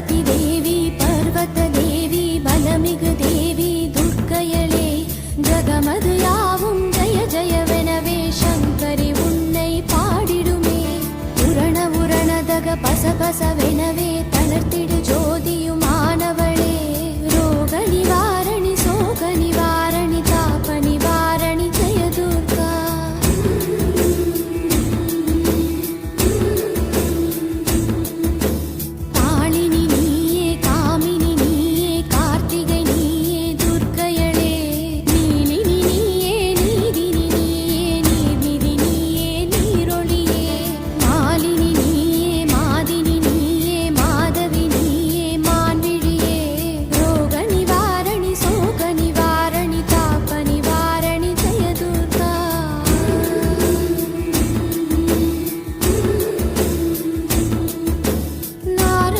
Parvati தேவி பர்வத தேவி பலமிகு தேவி துர்க்கையளே ஜகமது யாவ